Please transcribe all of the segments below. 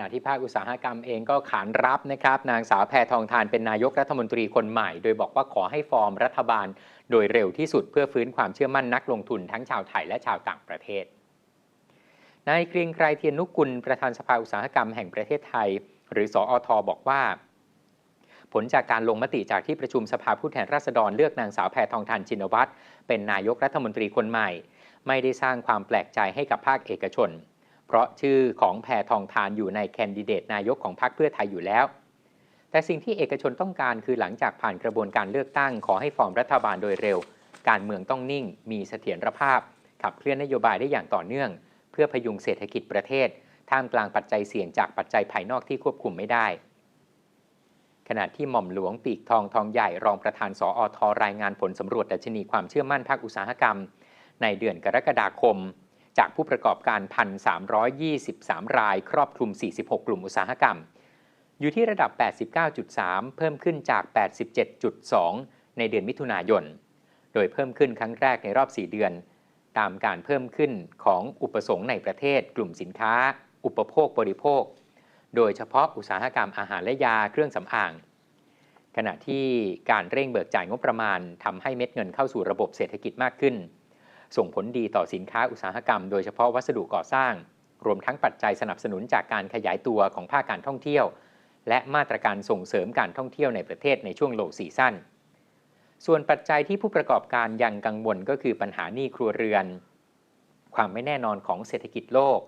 ณะที่ภาคอุตสาหกรรมเองก็ขานรับนะครับนางสาวแพทองทานเป็นนายกรัฐมนตรีคนใหม่ โดยบอกว่าขอให้ฟอร์มรัฐบาล โดยเร็วที่สุดเพื่อฟื้นความเชื่อมั่นนักลงทุนทั้งชาวไทยและชาวต่างประเทศนายเกรียงไกรเทียนนุกุลประธานสภาอุตสาหกรรมแห่งประเทศไทย หรือสออทบอกว่า ผลจากการลงมติจากที่ประชุมสภาผู้แทนราษฎรเลือกนางสาวแพทองทานชินวัตรเป็นนายกรัฐมนตรีคนใหม่ ไม่ได้สร้างความแปลกใจให้กับภาคเอกชน เพราะชื่อของแพทองทานอยู่ในแคนดิเดตนายกของพรรคเพื่อไทยอยู่แล้ว แต่สิ่งที่เอกชนต้องการคือหลังจากผ่านกระบวนการเลือกตั้ง ขอให้ฟอร์มรัฐบาลโดยเร็ว การเมืองต้องนิ่ง มีเสถียรภาพ ขับเคลื่อนนโยบายได้อย่างต่อเนื่อง เพื่อพยุงเศรษฐกิจประเทศ ท่ามกลางปัจจัยเสี่ยงจากปัจจัยภายนอกที่ควบคุมไม่ได้ ขณะที่หม่อมหลวงปีกทองทองใหญ่รองประธานสออทรายงานผลสำรวจดัชนีความเชื่อมั่นภาคอุตสาหกรรม ในเดือนกรกฎาคม จากผู้ประกอบการ 1,323 ราย ครอบคลุม 46 กลุ่มอุตสาหกรรม อยู่ที่ระดับ 89.3 เพิ่มขึ้นจาก 87.2 ในเดือนมิถุนายน โดยเพิ่มขึ้นครั้งแรกในรอบ 4 เดือน ตามการเพิ่มขึ้นของอุปสงค์ในประเทศ กลุ่มสินค้า อุปโภคบริโภค โดยเฉพาะอุตสาหกรรมอาหารและยาเครื่องสำอาง ขณะที่การเร่งเบิกจ่ายงบประมาณทำให้เม็ดเงินเข้าสู่ระบบเศรษฐกิจมากขึ้น ส่งผลดีต่อสินค้าอุตสาหกรรม โดยเฉพาะวัสดุก่อสร้าง รวมทั้งปัจจัยสนับสนุนจากการขยายตัวของภาคการท่องเที่ยว และมาตรการส่งเสริมการท่องเที่ยวในประเทศในช่วงโลซีซั่นส่วนปัจจัยที่ผู้ประกอบการยังกังวลก็คือปัญหาหนี้ครัวเรือน ความไม่แน่นอนของเศรษฐกิจโลก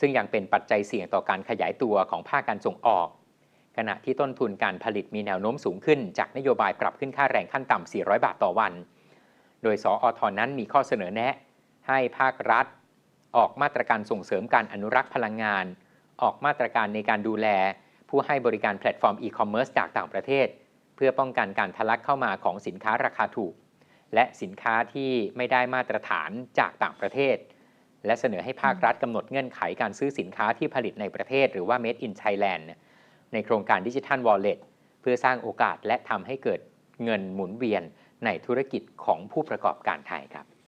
ซึ่งยังเป็นปัจจัยเสี่ยงต่อการขยายตัวของภาคการส่งออก ขณะที่ต้นทุนการผลิตมีแนวโน้มสูงขึ้น จากนโยบายปรับขึ้นค่าแรงขั้นต่ำ 400 บาทต่อวัน โดยสออทอนนั้นมีข้อเสนอแนะ ให้ภาครัฐ ออกมาตรการส่งเสริมการอนุรักษ์พลังงาน ออกมาตรการในการดูแล ผู้ให้บริการแพลตฟอร์มอีคอมเมิร์ซจากต่างประเทศ เพื่อป้องกันการทะลักเข้ามาของสินค้าราคาถูก และสินค้าที่ไม่ได้มาตรฐานจากต่างประเทศ และเสนอให้ภาครัฐกำหนดเงื่อนไขการซื้อสินค้าที่ผลิตในประเทศ หรือว่า Made in Thailand ในโครงการดิจิทัลวอลเล็ตเพื่อสร้างโอกาสและทำให้เกิดเงินหมุนเวียน ในธุรกิจของผู้ประกอบการไทยครับ